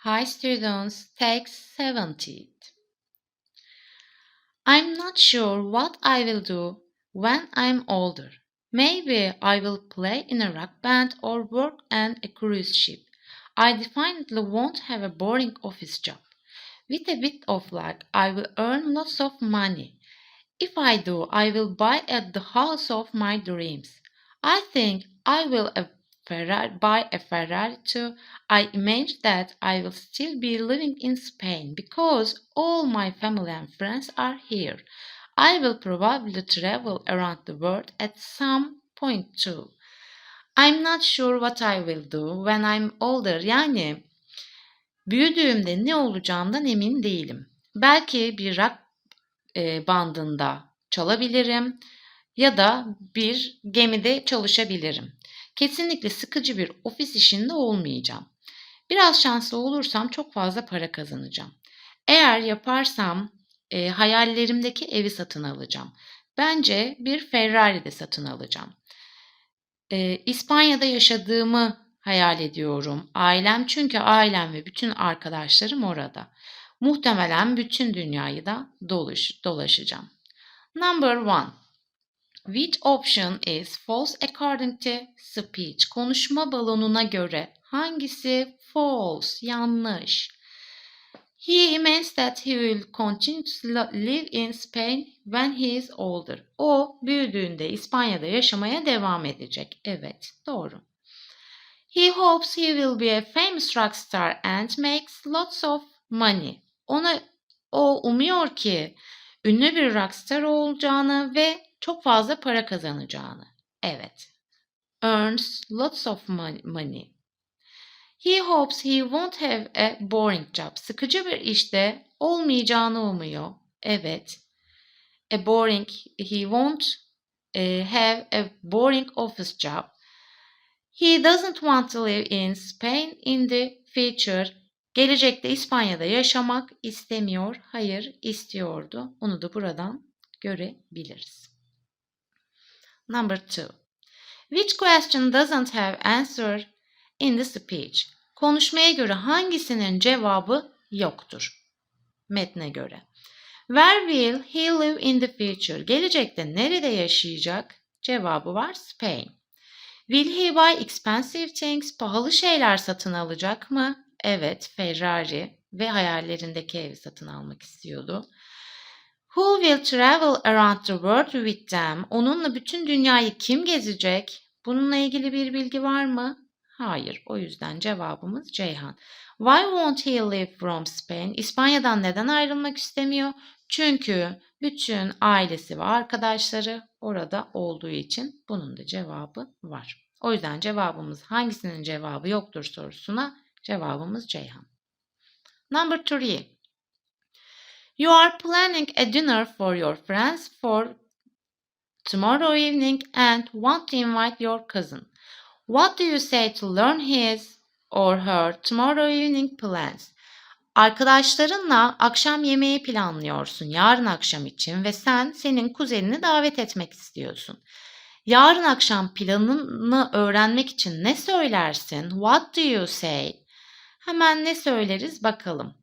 Hi students, take 70. I'm not sure what I will do when I'm older. Maybe I will play in a rock band or work on a cruise ship. I definitely won't have a boring office job. With a bit of luck, I will earn lots of money. If I do, I will buy at the house of my dreams. I think I will Ferrari, buy a Ferrari too. I imagine that I will still be living in Spain because all my family and friends are here. I will probably travel around the world at some point too. I'm not sure what I will do when I'm older. Yani büyüdüğümde ne olacağımdan emin değilim. Belki bir rock e, bandında çalabilirim ya da bir gemide çalışabilirim. Kesinlikle sıkıcı bir ofis işinde olmayacağım. Biraz şanslı olursam çok fazla para kazanacağım. Eğer yaparsam e, hayallerimdeki evi satın alacağım. Bence bir Ferrari de satın alacağım. E, İspanya'da yaşadığımı hayal ediyorum. Ailem çünkü ailem ve bütün arkadaşlarım orada. Muhtemelen bütün dünyayı da dolaş, dolaşacağım. Number one. Which option is false according to speech? Konuşma balonuna göre hangisi false, yanlış? He means that he will continue to live in Spain when he is older. O büyüdüğünde İspanya'da yaşamaya devam edecek. Evet, doğru. He hopes he will be a famous rock star and makes lots of money. Ona o umuyor ki ünlü bir rockstar olacağını ve çok fazla para kazanacağını. Evet. Earns lots of money. He hopes he won't have a boring job. Sıkıcı bir işte olmayacağını umuyor. Evet. A boring, he won't uh, have a boring office job. He doesn't want to live in Spain in the future. Gelecekte İspanya'da yaşamak istemiyor. Hayır, istiyordu. Onu da buradan görebiliriz. Number two. Which question doesn't have answer in the speech? Konuşmaya göre hangisinin cevabı yoktur? Metne göre. Where will he live in the future? Gelecekte nerede yaşayacak? Cevabı var Spain. Will he buy expensive things? Pahalı şeyler satın alacak mı? Evet, Ferrari ve hayallerindeki evi satın almak istiyordu. Who will travel around the world with them? Onunla bütün dünyayı kim gezecek? Bununla ilgili bir bilgi var mı? Hayır. O yüzden cevabımız Ceyhan. Why won't he leave from Spain? İspanya'dan neden ayrılmak istemiyor? Çünkü bütün ailesi ve arkadaşları orada olduğu için bunun da cevabı var. O yüzden cevabımız hangisinin cevabı yoktur sorusuna cevabımız Ceyhan. Number three. You are planning a dinner for your friends for tomorrow evening and want to invite your cousin. What do you say to learn his or her tomorrow evening plans? Arkadaşlarınla akşam yemeği planlıyorsun yarın akşam için ve sen senin kuzenini davet etmek istiyorsun. Yarın akşam planını öğrenmek için ne söylersin? What do you say? Hemen ne söyleriz bakalım.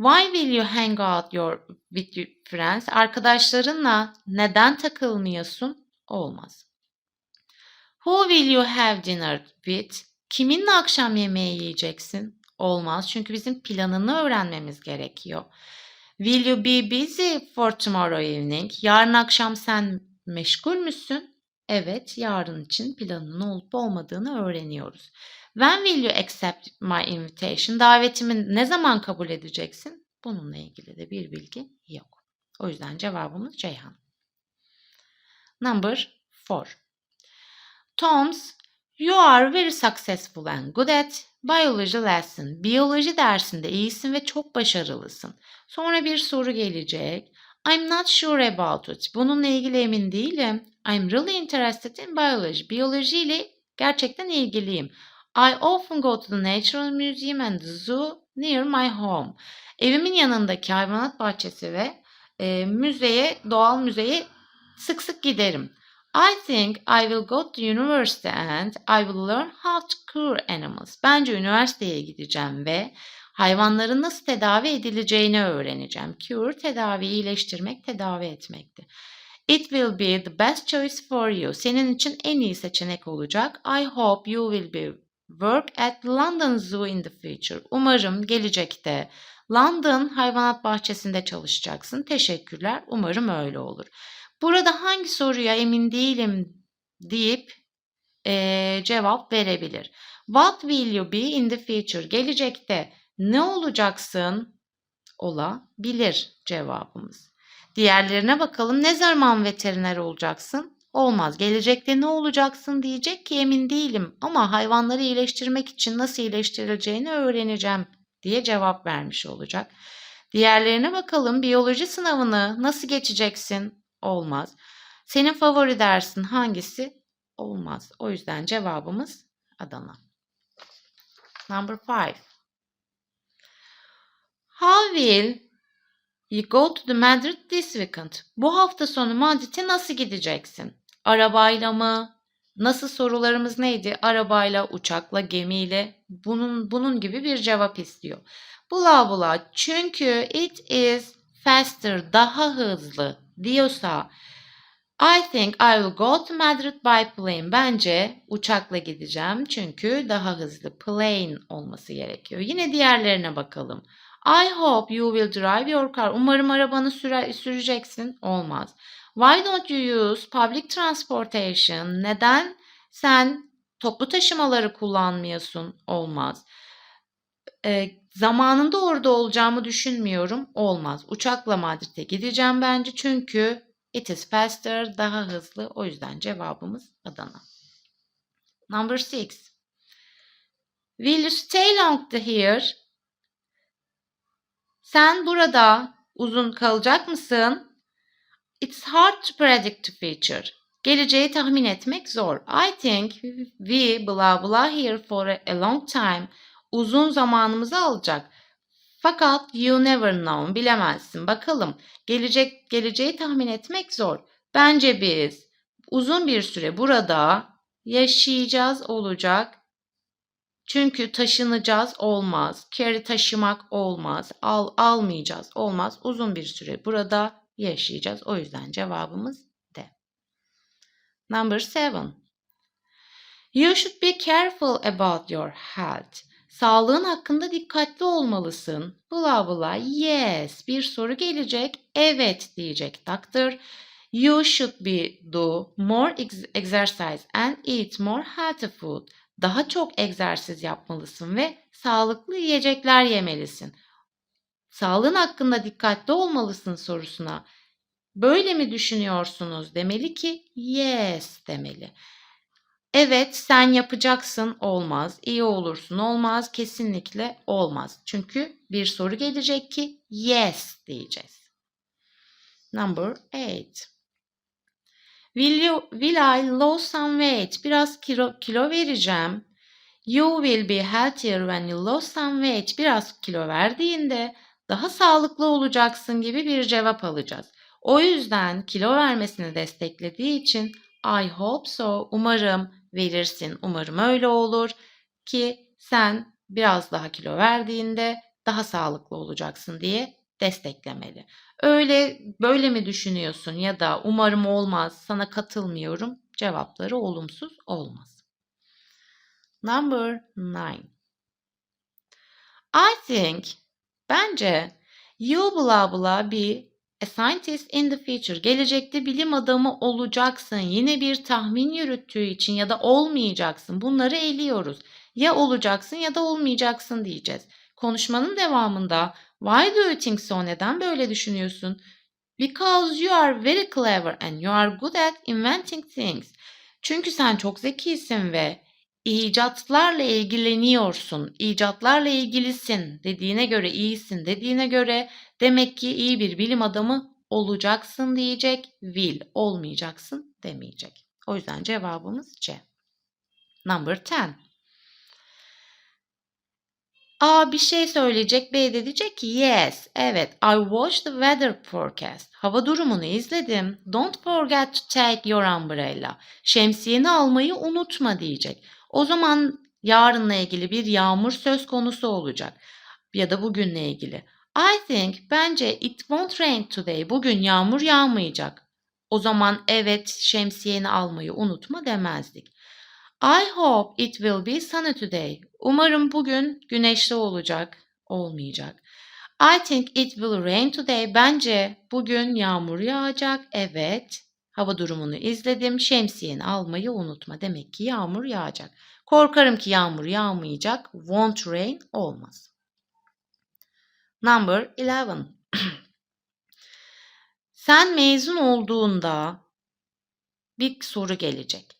Why will you hang out your with your friends? Arkadaşlarınla neden takılmıyorsun? Olmaz. Who will you have dinner with? Kiminle akşam yemeği yiyeceksin? Olmaz çünkü bizim planını öğrenmemiz gerekiyor. Will you be busy for tomorrow evening? Yarın akşam sen meşgul müsün? Evet, yarın için planının olup olmadığını öğreniyoruz. When will you accept my invitation? Davetimi ne zaman kabul edeceksin? Bununla ilgili de bir bilgi yok. O yüzden cevabımız Ceyhan. Number 4. Tom's You are very successful and good at biology lesson. Biyoloji dersinde iyisin ve çok başarılısın. Sonra bir soru gelecek. I'm not sure about it. Bununla ilgili emin değilim. I'm really interested in biology. Biyoloji ile gerçekten ilgiliyim. I often go to the Natural Museum and the Zoo near my home. Evimin yanındaki hayvanat bahçesi ve e, müzeye, doğal müzeye sık sık giderim. I think I will go to university and I will learn how to cure animals. Bence üniversiteye gideceğim ve Hayvanların nasıl tedavi edileceğini öğreneceğim. Cure tedavi, iyileştirmek, tedavi etmekti. It will be the best choice for you. Senin için en iyi seçenek olacak. I hope you will be work at London Zoo in the future. Umarım gelecekte London hayvanat bahçesinde çalışacaksın. Teşekkürler. Umarım öyle olur. Burada hangi soruya emin değilim deyip eee, cevap verebilir. What will you be in the future? Gelecekte ne olacaksın? Olabilir cevabımız. Diğerlerine bakalım. Ne zaman veteriner olacaksın? Olmaz. Gelecekte ne olacaksın diyecek ki emin değilim ama hayvanları iyileştirmek için nasıl iyileştirileceğini öğreneceğim diye cevap vermiş olacak. Diğerlerine bakalım. Biyoloji sınavını nasıl geçeceksin? Olmaz. Senin favori dersin hangisi? Olmaz. O yüzden cevabımız Adana. Number five. How will you go to the Madrid this weekend? Bu hafta sonu Madrid'e nasıl gideceksin? Arabayla mı? Nasıl sorularımız neydi? Arabayla, uçakla, gemiyle. Bunun bunun gibi bir cevap istiyor. Bula bula. Çünkü it is faster, daha hızlı diyorsa I think I will go to Madrid by plane. Bence uçakla gideceğim çünkü daha hızlı plane olması gerekiyor. Yine diğerlerine bakalım. I hope you will drive your car. Umarım arabanı süre, süreceksin. Olmaz. Why don't you use public transportation? Neden sen toplu taşımaları kullanmıyorsun? Olmaz. E, zamanında orada olacağımı düşünmüyorum. Olmaz. Uçakla Madrid'e gideceğim bence çünkü it is faster, daha hızlı. O yüzden cevabımız Adana. Number six. Will you stay long here? Sen burada uzun kalacak mısın? It's hard to predict the future. Geleceği tahmin etmek zor. I think we blah blah here for a long time. Uzun zamanımızı alacak. Fakat you never know. Bilemezsin. Bakalım. Gelecek geleceği tahmin etmek zor. Bence biz uzun bir süre burada yaşayacağız olacak. Çünkü taşınacağız olmaz. Carry taşımak olmaz. Al almayacağız olmaz. Uzun bir süre burada yaşayacağız. O yüzden cevabımız D. Number seven. You should be careful about your health. Sağlığın hakkında dikkatli olmalısın. Bla bla yes. Bir soru gelecek. Evet diyecek doctor. You should be do more ex- exercise and eat more healthy food. Daha çok egzersiz yapmalısın ve sağlıklı yiyecekler yemelisin. Sağlığın hakkında dikkatli olmalısın sorusuna. Böyle mi düşünüyorsunuz demeli ki yes demeli. Evet sen yapacaksın olmaz. İyi olursun olmaz. Kesinlikle olmaz. Çünkü bir soru gelecek ki yes diyeceğiz. Number 8. Will, you, will I lose some weight? Biraz kilo, kilo vereceğim. You will be healthier when you lose some weight. Biraz kilo verdiğinde daha sağlıklı olacaksın gibi bir cevap alacağız. O yüzden kilo vermesini desteklediği için I hope so. Umarım verirsin. Umarım öyle olur ki sen biraz daha kilo verdiğinde daha sağlıklı olacaksın diye desteklemeli. Öyle böyle mi düşünüyorsun ya da umarım olmaz, sana katılmıyorum cevapları olumsuz olmaz. Number 9. I think bence you blah blah be a scientist in the future. Gelecekte bilim adamı olacaksın. Yine bir tahmin yürüttüğü için ya da olmayacaksın. Bunları eliyoruz. Ya olacaksın ya da olmayacaksın diyeceğiz. Konuşmanın devamında Why do you think so? Neden böyle düşünüyorsun? Because you are very clever and you are good at inventing things. Çünkü sen çok zekisin ve icatlarla ilgileniyorsun. İcatlarla ilgilisin dediğine göre iyisin dediğine göre demek ki iyi bir bilim adamı olacaksın diyecek. Will olmayacaksın demeyecek. O yüzden cevabımız C. Number 10. A bir şey söyleyecek, B de diyecek ki yes, evet. I watched the weather forecast. Hava durumunu izledim. Don't forget to take your umbrella. Şemsiyeni almayı unutma diyecek. O zaman yarınla ilgili bir yağmur söz konusu olacak. ya da bugünle ilgili. I think bence it won't rain today. Bugün yağmur yağmayacak. O zaman evet şemsiyeni almayı unutma demezdik. I hope it will be sunny today. Umarım bugün güneşli olacak, olmayacak. I think it will rain today. Bence bugün yağmur yağacak. Evet. Hava durumunu izledim. Şemsiyeni almayı unutma. Demek ki yağmur yağacak. Korkarım ki yağmur yağmayacak. Won't rain olmaz. Number 11. Sen mezun olduğunda bir soru gelecek.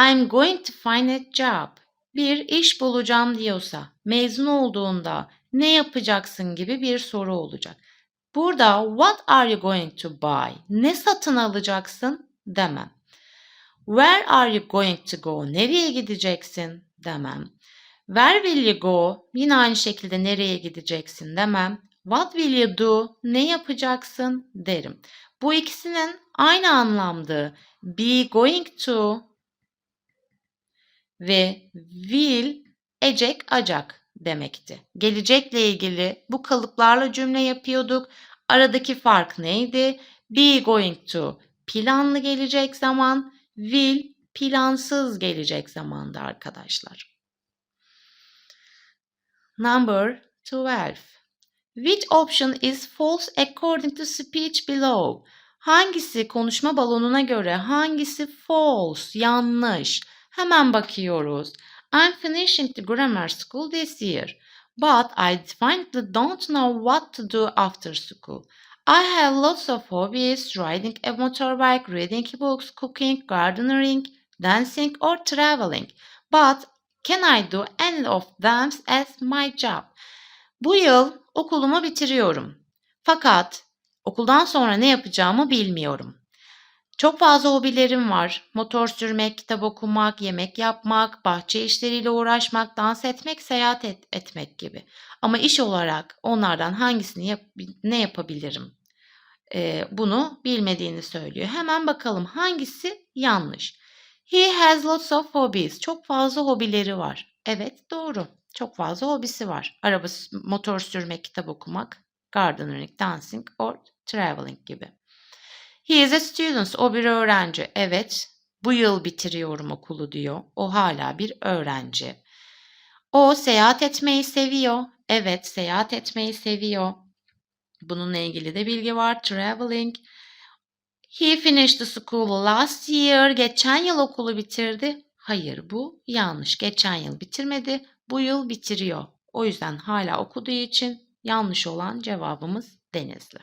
I'm going to find a job. Bir iş bulacağım diyorsa mezun olduğunda ne yapacaksın gibi bir soru olacak. Burada what are you going to buy? Ne satın alacaksın demem. Where are you going to go? Nereye gideceksin demem. Where will you go? Yine aynı şekilde nereye gideceksin demem. What will you do? Ne yapacaksın derim. Bu ikisinin aynı anlamda be going to ve will ecek acak demekti. Gelecekle ilgili bu kalıplarla cümle yapıyorduk. Aradaki fark neydi? Be going to planlı gelecek zaman, will plansız gelecek zamanda arkadaşlar. Number 12. Which option is false according to speech below? Hangisi konuşma balonuna göre hangisi false, yanlış? Hemen bakıyoruz. I'm finishing the grammar school this year, but I definitely don't know what to do after school. I have lots of hobbies, riding a motorbike, reading books, cooking, gardening, dancing or traveling. But can I do any of them as my job? Bu yıl okulumu bitiriyorum. Fakat okuldan sonra ne yapacağımı bilmiyorum. Çok fazla hobilerim var. Motor sürmek, kitap okumak, yemek yapmak, bahçe işleriyle uğraşmak, dans etmek, seyahat et- etmek gibi. Ama iş olarak onlardan hangisini yap- ne yapabilirim? Ee, bunu bilmediğini söylüyor. Hemen bakalım hangisi yanlış. He has lots of hobbies. Çok fazla hobileri var. Evet doğru. Çok fazla hobisi var. Araba, motor sürmek, kitap okumak, gardening, dancing or traveling gibi. He is a student. O bir öğrenci. Evet. Bu yıl bitiriyorum okulu diyor. O hala bir öğrenci. O seyahat etmeyi seviyor. Evet, seyahat etmeyi seviyor. Bununla ilgili de bilgi var. Traveling. He finished school last year. Geçen yıl okulu bitirdi. Hayır bu yanlış. Geçen yıl bitirmedi. Bu yıl bitiriyor. O yüzden hala okuduğu için yanlış olan cevabımız Denizli.